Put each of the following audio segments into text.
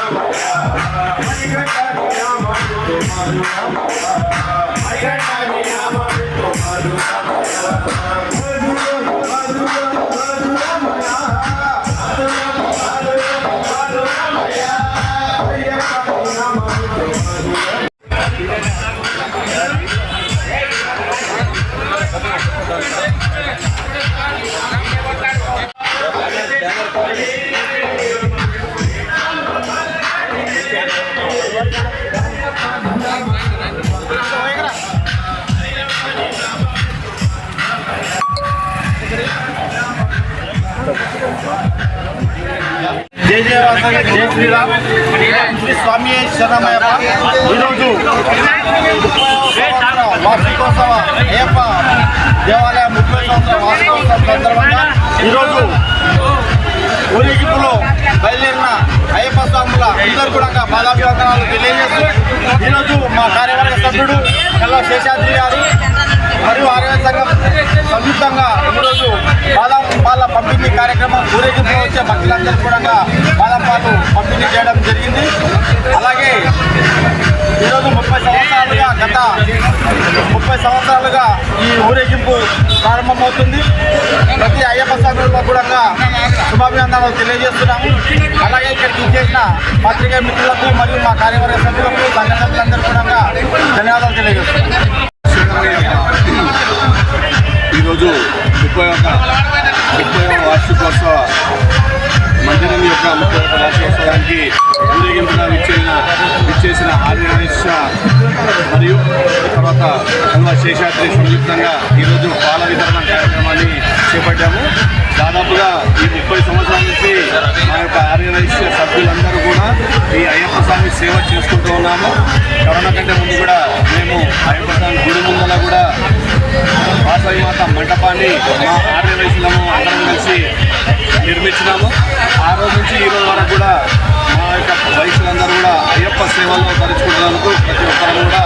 I got time, I'm జయ వాసవి, జై శ్రీరామ్ శ్రీ స్వామి శరణమయ్యప్ప ఈరోజు వార్షికోత్సవ అయ్యప్ప దేవాలయ ముప్పై సంవత్సరం వార్షికోత్సవం సందర్భంగా ఈరోజు ఊరేగింపులో బయలుదేరిన అయ్యప్ప స్వాముల అందరూ కూడా పాదాభివందనాలు తెలియజేస్తూ ఈరోజు మా కార్యవర్గ సభ్యుడు కల్లా శేషాద్రి గారు మరియు ఆరోగ్య సంఘం సంయుక్తంగా ఈరోజు బాదం పాల పంపిణీ కార్యక్రమం ఊరేగింపు ఈ ఊరేగింపు ప్రారంభమవుతుంది. ప్రతి అయ్యప్ప స్వాములకు కూడా శుభాభినందనలు తెలియజేస్తున్నాము. అలాగే ఇక్కడికి ఇచ్చేసిన పత్రికా మిత్రులకు మరియు మా కార్యవర్గ సభ్యులకు సంఘ సభ్యులందరూ కూడా ధన్యవాదాలు తెలియజేస్తున్నాము. ఈరోజు ముప్పై ఒక ముప్పై వార్షికోత్సవ మందిరం యొక్క ముప్పై ఒక వార్షికోత్సవానికి ఊరేగింపుగా విచ్చేసిన శేషాద్రి సంయుక్తంగా ఈరోజు పాల వితరణ కార్యక్రమాన్ని చేపట్టాము. దాదాపుగా ఈ ముప్పై సంవత్సరాల నుంచి మా యొక్క ఆర్యనారీష సభ్యులందరూ కూడా ఈ అయ్యప్ప స్వామి సేవ చేసుకుంటూ ఉన్నాము. కరోనా కంటే ముందు కూడా మేము అయ్యప్ప స్వామి గుడి ముందల కూడా వాసవి మాత మంటపాన్ని మా ఆర్య అందరం కలిసి నిర్మించినాము. ఆ రోజు నుంచి ఈ రోజు వరకు కూడా మా యొక్క వయసులందరూ కూడా అయ్యప్ప సేవల్లో తలుచుకుంటున్నందుకు ప్రతి ఒక్కరు కూడా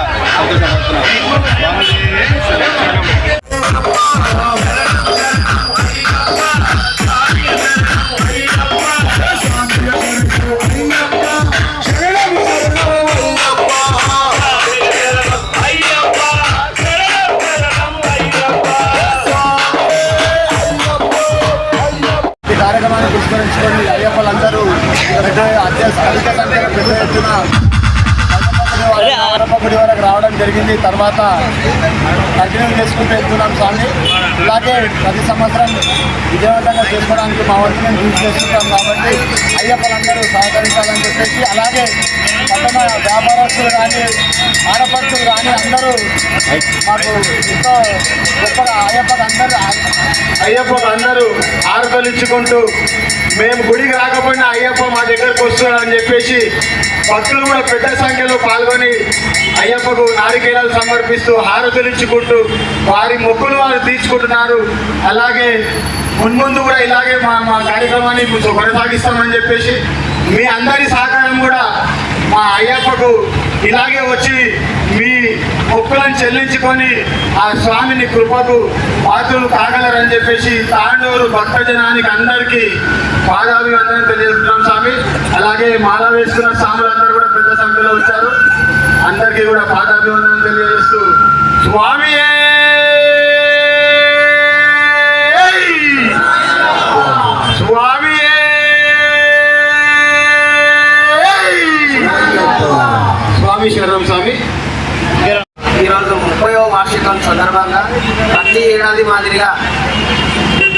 కార్యక్రమాన్ని పురస్కరించుకొని అయ్యప్పలందరూ పెద్ద అత్యంత అధిక సంఖ్యలో పెద్ద ఎత్తున గుడి వరకు రావడం జరిగింది. తర్వాత కంటిన్యూ చేసుకుంటూ వెళ్తున్నాం స్వామి. ఇలాగే ప్రతి సంవత్సరం విజయవంతంగా చేసుకోవడానికి మా వంతు మేము కృషి చేస్తుంటాం కాబట్టి అయ్యప్పలందరూ సహకరించాలని చెప్పేసి అలాగే పట్టణ వ్యాపారస్తులు కానీ ఆడపడుచులు కానీ అందరూ మాకు ఎంతో గొప్పగా అయ్యప్పకి అందరూ అయ్యప్పకు అందరూ ఆరుదలించుకుంటూ మేము గుడికి రాకపోయినా అయ్యప్ప మా దగ్గరకు వస్తున్నాడని చెప్పేసి భక్తులు కూడా పెద్ద సంఖ్యలో పాల్గొని అయ్యప్పకు నారికేళాలు సమర్పిస్తూ హారతులించుకుంటూ వారి మొక్కులు వారు తీర్చుకుంటున్నారు. అలాగే మున్ముందు కూడా ఇలాగే మా మా కార్యక్రమాన్ని కొనసాగిస్తామని చెప్పేసి మీ అందరి సహకారం కూడా మా అయ్యప్పకు ఇలాగే వచ్చి మీ మొక్కులను చెల్లించుకొని ఆ స్వామిని కృపకు పాత్రలు కాగలరని చెప్పేసి తాండూరు భక్తజనానికి అందరికీ పాదాభివందనం తెలియజేస్తున్నాం స్వామి. అలాగే మాల వేసుకున్న స్వాములందరూ కూడా పెద్ద సంఖ్యలో వచ్చారు. అందరికీ కూడా పాదాభివందనం తెలియజేస్తూ స్వామియే స్వామి శరణం స్వామి. ఈరోజు ముప్పయో వార్షికం సందర్భంగా ప్రతి ఏడాది మాదిరిగా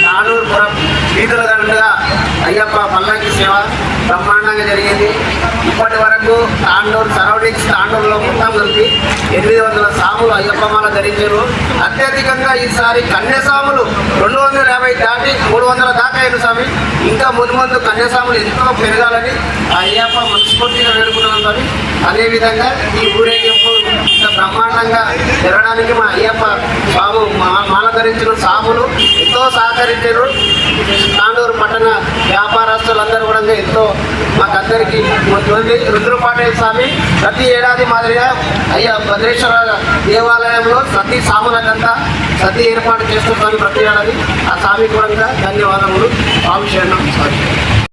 నానూరుపురం వీధుల గంటగా అయ్యప్ప పల్లకి సేవ బ్రహ్మాండంగా జరిగింది. ఇప్పటి వరకు తాండూరు సరౌండింగ్స్ తాండూరులో మొత్తం కలిపి ఎనిమిది వందల సాములు అయ్యప్ప మాల ధరించారు. అత్యధికంగా ఈసారి కన్యసాములు రెండు వందల యాభై దాటి మూడు వందల దాకా అయిన స్వామి. ఇంకా ముందు ముందు కన్యసాములు ఎంతో పెరగాలని ఆ అయ్యప్ప మనస్ఫూర్తిగా వేడుకున్నాను స్వామి. అదేవిధంగా ఈ ఊరేగింపు ఇంత బ్రహ్మాండంగా జరగడానికి మా అయ్యప్ప స్వాము మా- మాల ధరించిన సాములు ఎంతో సహకరించారు. తాండూరు పట్టణ వ్యాపారస్తులందరూ కూడా ఎంతో మాకందరికీ రుద్రపాటయ్య స్వామి ప్రతి ఏడాది మాదిరిగా అయ్యా భద్రేశ్వర దేవాలయంలో సతీ సాములకంతా సతీ ఏర్పాటు చేస్తున్నాను ప్రతి ఏడాది ఆ స్వామి కూడా ధన్యవాదములు. స్వామి శరణం స్వామి.